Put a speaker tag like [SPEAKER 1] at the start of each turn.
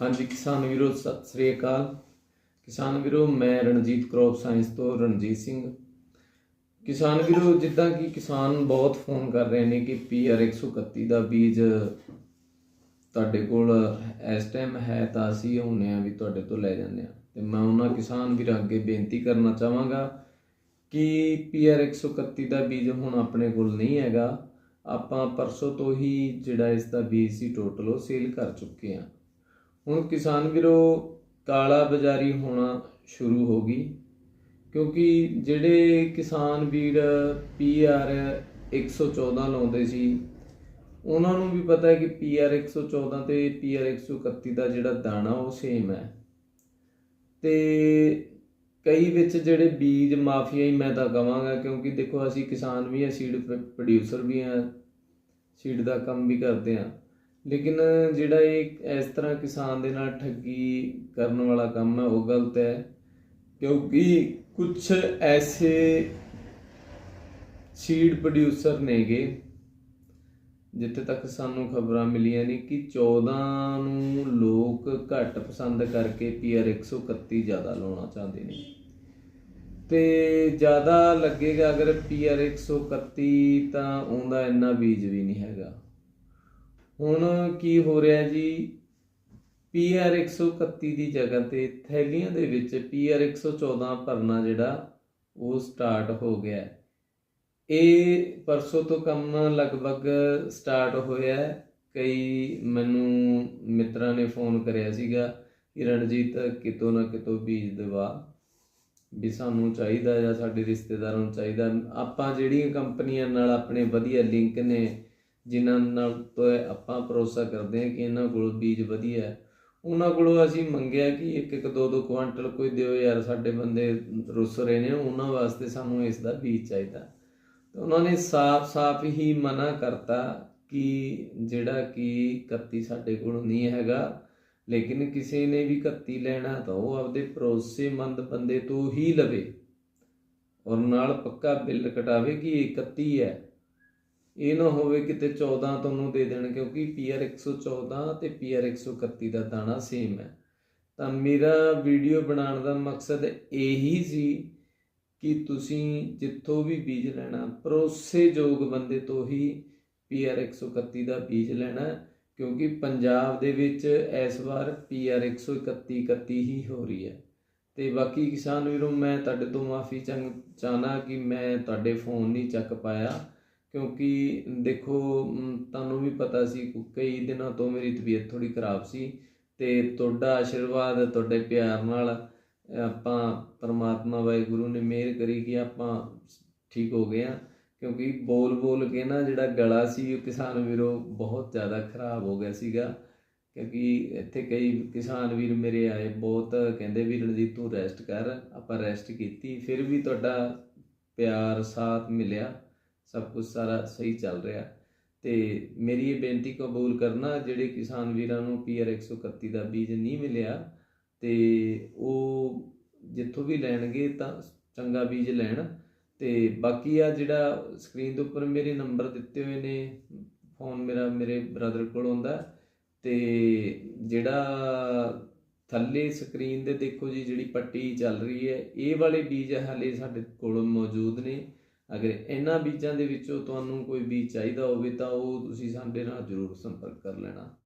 [SPEAKER 1] ਹਾਂਜੀ, ਕਿਸਾਨ ਵੀਰੋ, ਸਤਿ ਸ੍ਰੀ ਅਕਾਲ। ਕਿਸਾਨ ਵੀਰੋ, ਮੈਂ ਰਣਜੀਤ ਕ੍ਰੌਪ ਸਾਇੰਸ ਤੋਂ ਰਣਜੀਤ ਸਿੰਘ। ਕਿਸਾਨ ਵੀਰੋ, ਜਿੱਦਾਂ ਕਿ ਕਿਸਾਨ ਬਹੁਤ ਫੋਨ ਕਰ ਰਹੇ ਨੇ ਕਿ ਪੀਆਰ 131 ਦਾ ਬੀਜ ਤੁਹਾਡੇ ਕੋਲ ਇਸ ਟਾਈਮ ਹੈ ਤਾਂ ਅਸੀਂ ਹੁੰਨੇ ਆ ਵੀ ਤੁਹਾਡੇ ਤੋਂ ਲੈ ਜਾਂਦੇ ਆ ਤੇ ਮੈਂ ਉਹਨਾਂ ਕਿਸਾਨ ਵੀਰਾਂ ਅੱਗੇ ਬੇਨਤੀ ਕਰਨਾ ਚਾਹਾਂਗਾ ਕਿ ਪੀਆਰ 131 ਦਾ ਬੀਜ ਹੁਣ ਆਪਣੇ ਕੋਲ ਨਹੀਂ ਹੈਗਾ। ਆਪਾਂ ਪਰਸੋਂ ਤੋਂ ਹੀ ਜਿਹੜਾ ਇਸ ਦਾ ਬੀਜ ਸੀ ਟੋਟਲ ਉਹ ਸੇਲ ਕਰ ਚੁੱਕੇ ਆ ਹੁਣ ਕਿਸਾਨ ਵੀਰੋ, ਕਾਲਾ ਬਾਜ਼ਾਰੀ ਹੋਣਾ ਸ਼ੁਰੂ ਹੋ ਗਈ। ਕਿਉਂਕਿ ਜਿਹੜੇ ਕਿਸਾਨ ਵੀਰ ਪੀਆਰ 114 ਲਾਉਂਦੇ ਸੀ, ਉਹਨਾਂ ਨੂੰ ਵੀ ਪਤਾ ਹੈ ਕਿ ਪੀਆਰ 114 ਤੇ ਪੀਆਰ 131 ਦਾ ਜਿਹੜਾ ਦਾਣਾ ਉਹ ਸੇਮ ਹੈ। ਤੇ ਕਈ ਵਿੱਚ ਜਿਹੜੇ ਬੀਜ ਮਾਫੀਆ ਹੀ ਮੈਂ ਤਾਂ ਕਵਾਂਗਾ, ਕਿਉਂਕਿ ਦੇਖੋ ਅਸੀਂ ਕਿਸਾਨ ਵੀ ਆ ਸੀਡ ਪ੍ਰੋਡਿਊਸਰ ਵੀ ਆ ਸੀਡ ਦਾ ਕੰਮ ਵੀ ਕਰਦੇ ਆ ਲੇਕਿਨ ਜਿਹੜਾ ਇਹ ਇਸ ਤਰ੍ਹਾਂ ਕਿਸਾਨ ਦੇ ਨਾਲ ਠੱਗੀ ਕਰਨ ਵਾਲਾ ਕੰਮ ਹੈ, ਉਹ ਗਲਤ ਹੈ, ਕਿਉਂਕਿ ਕੁਝ ਐਸੇ ਸੀਡ ਪ੍ਰੋਡਿਊਸਰ ਨੇਗੇ, ਜਿੱਥੇ ਤੱਕ ਸਾਨੂੰ ਖਬਰਾਂ ਮਿਲੀਆਂ ਨੇ ਕਿ 14 ਨੂੰ ਲੋਕ ਘੱਟ ਪਸੰਦ ਕਰਕੇ ਪੀਆਰ 131 ਜ਼ਿਆਦਾ ਲਾਉਣਾ ਚਾਹੁੰਦੇ ਨੇ। ਤੇ ਜ਼ਿਆਦਾ ਲੱਗੇਗਾ ਅਗਰ ਪੀਆਰ 131 ਤਾਂ ਉਹਦਾ ਇੰਨਾ ਬੀਜ ਵੀ ਨਹੀਂ ਹੈਗਾ। ਹੁਣ ਕੀ ਹੋ ਰਿਹਾ ਜੀ? ਪੀਆਰ 131 ਦੀ ਜਗ੍ਹਾ ਤੇ ਥੈਲੀਆਂ ਦੇ ਵਿੱਚ ਪੀਆਰ 114 ਭਰਨਾ ਜਿਹੜਾ, ਉਹ ਸਟਾਰਟ ਹੋ ਗਿਆ। ਇਹ ਪਰਸੋਂ ਤੋਂ ਕੰਮ ਲਗਭਗ ਸਟਾਰਟ ਹੋਇਆ। ਕਈ ਮੈਨੂੰ ਮਿੱਤਰਾਂ ਨੇ ਫੋਨ ਕਰਿਆ ਸੀਗਾ ਕਿ ਰਣਜੀਤ, ਕਿਤੋਂ ਨਾ ਕਿਤੋਂ ਬੀਜ ਦਵਾ ਵੀ ਸਾਨੂੰ ਚਾਹੀਦਾ ਜਾਂ ਸਾਡੇ ਰਿਸ਼ਤੇਦਾਰਾਂ ਨੂੰ ਚਾਹੀਦਾ। ਆਪਾਂ ਜਿਹੜੀਆਂ ਕੰਪਨੀਆਂ ਨਾਲ ਆਪਣੇ ਵਧੀਆ ਲਿੰਕ ਨੇ ਜਿਨ੍ਹਾਂ ਨਾਲ ਤੋਂ ਆਪਾਂ ਭਰੋਸਾ ਕਰਦੇ ਹਾਂ ਕਿ ਇਹਨਾਂ ਕੋਲ ਬੀਜ ਵਧੀਆ ਹੈ। ਉਹਨਾਂ ਕੋਲੋਂ ਅਸੀਂ ਮੰਗਿਆ ਕਿ ਇੱਕ ਇੱਕ ਦੋ ਦੋ ਕੁਆਂਟਲ ਕੋਈ ਦਿਓ ਯਾਰ, ਸਾਡੇ ਬੰਦੇ ਰੁੱਸ ਰਹੇ ਨੇ, ਉਹਨਾਂ ਵਾਸਤੇ ਸਾਨੂੰ ਇਸ ਦਾ ਬੀਜ ਚਾਹੀਦਾ। ਤੇ ਉਹਨਾਂ ਨੇ ਸਾਫ਼-ਸਾਫ਼ ਹੀ ਮਨਾ ਕਰਤਾ ਕਿ ਜਿਹੜਾ ਕਿ 31 ਸਾਡੇ ਕੋਲ ਨਹੀਂ ਹੈਗਾ, ਲੇਕਿਨ ਕਿਸੇ ਨੇ ਵੀ 31 ਲੈਣਾ ਤਾਂ ਉਹ ਆਪਦੇ ਭਰੋਸੇਮੰਦ ਬੰਦੇ ਤੋਂ ਹੀ ਲਵੇ। ਔਰ ਨਾਲ ਪੱਕਾ ਬਿੱਲ ਕਟਾਵੇ ਕਿ ਇਹ 31 ਹੈ। ਇਹ ਨਾ ਹੋਵੇ ਕਿਤੇ 14 ਤੁਹਾਨੂੰ ਦੇ ਦੇਣ, ਕਿਉਂਕਿ ਪੀਆਰ 114 ਤੇ ਪੀਆਰ 131 ਦਾ ਦਾਣਾ ਸੇਮ ਹੈ। ਤਾਂ ਮੇਰਾ ਵੀਡੀਓ ਬਣਾਉਣ ਦਾ ਮਕਸਦ ਇਹੀ ਸੀ ਕਿ ਤੁਸੀਂ ਜਿੱਥੋਂ ਵੀ ਬੀਜ ਲੈਣਾ, ਭਰੋਸੇਯੋਗ ਬੰਦੇ ਤੋਂ ਹੀ ਪੀਆਰ 131 ਦਾ ਬੀਜ ਲੈਣਾ, ਕਿਉਂਕਿ ਪੰਜਾਬ ਦੇ ਵਿੱਚ ਇਸ ਵਾਰ ਪੀਆਰ 131 31 ਹੀ ਹੋ ਰਹੀ ਹੈ। ਤੇ ਬਾਕੀ ਕਿਸਾਨ ਵੀਰੋ, ਮੈਂ ਤੁਹਾਡੇ ਤੋਂ ਮਾਫੀ ਚਾਹਨਾ ਕਿ ਮੈਂ ਤੁਹਾਡੇ ਫੋਨ ਨਹੀਂ ਚੱਕ ਪਾਇਆ। ਕਿਉਂਕਿ ਦੇਖੋ ਤੁਹਾਨੂੰ ਵੀ ਪਤਾ ਸੀ, ਕਈ ਦਿਨਾਂ ਤੋਂ ਮੇਰੀ ਤਬੀਅਤ ਥੋੜੀ ਖਰਾਬ ਸੀ ਤੇ ਤੁਹਾਡਾ ਆਸ਼ੀਰਵਾਦ ਤੁਹਾਡੇ ਪਿਆਰ ਨਾਲ ਆਪਾਂ ਪਰਮਾਤਮਾ ਵਾਹਿਗੁਰੂ ਨੇ ਮਿਹਰ ਕਰੀ ਕਿ ਆਪਾਂ ਠੀਕ ਹੋ ਗਏ ਆ ਕਿਉਂਕਿ ਬੋਲ ਬੋਲ ਕੇ ਨਾ ਜਿਹੜਾ ਗਲਾ ਸੀ, ਉਹ ਕਿਸਾਨ ਵੀਰੋ ਬਹੁਤ ਜ਼ਿਆਦਾ ਖਰਾਬ ਹੋ ਗਿਆ ਸੀਗਾ। ਕਿਉਂਕਿ ਇੱਥੇ ਕਈ ਕਿਸਾਨ ਵੀਰ ਮੇਰੇ ਆਏ, ਬਹੁਤ ਕਹਿੰਦੇ ਵੀ, ਰਣਜੀਤ, ਤੂੰ ਰੈਸਟ ਕਰ, ਆਪਾਂ ਰੈਸਟ ਕੀਤੀ। ਫਿਰ ਵੀ ਤੁਹਾਡਾ ਪਿਆਰ, ਸਾਥ ਮਿਲਿਆ। ਸਭ ਕੁਝ ਸਾਰਾ ਸਹੀ ਚੱਲ ਰਿਹਾ। ਤੇ ਮੇਰੀ ਇਹ ਬੇਨਤੀ ਕਬੂਲ ਕਰਨਾ, ਜਿਹੜੇ ਕਿਸਾਨ ਵੀਰਾਂ ਨੂੰ ਪੀਆਰ 131 ਦਾ ਬੀਜ ਨਹੀਂ ਮਿਲਿਆ, ਤੇ ਉਹ ਜਿੱਥੋਂ ਵੀ ਲੈਣਗੇ ਤਾਂ ਚੰਗਾ ਬੀਜ ਲੈਣ। ਤੇ ਬਾਕੀ ਆ ਜਿਹੜਾ ਸਕਰੀਨ ਦੇ ਉੱਪਰ ਮੇਰੇ ਨੰਬਰ ਦਿੱਤੇ ਹੋਏ ਨੇ, ਫੋਨ ਮੇਰਾ, ਮੇਰੇ ਬ੍ਰਦਰ ਕੋਲ ਹੁੰਦਾ ਤੇ ਜਿਹੜਾ ਥੱਲੇ ਸਕਰੀਨ ਦੇ ਦੇਖੋ ਜੀ, ਜਿਹੜੀ ਪੱਟੀ ਚੱਲ ਰਹੀ ਹੈ, ਇਹ ਵਾਲੇ ਬੀਜ ਹਾਲੇ ਸਾਡੇ ਕੋਲ ਮੌਜੂਦ ਨੇ। ਅਗਰ ਇਹਨਾਂ ਬੀਜਾਂ ਦੇ ਵਿੱਚੋਂ ਤੁਹਾਨੂੰ ਕੋਈ ਬੀਜ ਚਾਹੀਦਾ ਹੋਵੇ ਤਾਂ ਉਹ ਤੁਸੀਂ ਸਾਡੇ ਨਾਲ ਜ਼ਰੂਰ ਸੰਪਰਕ ਕਰ ਲੈਣਾ।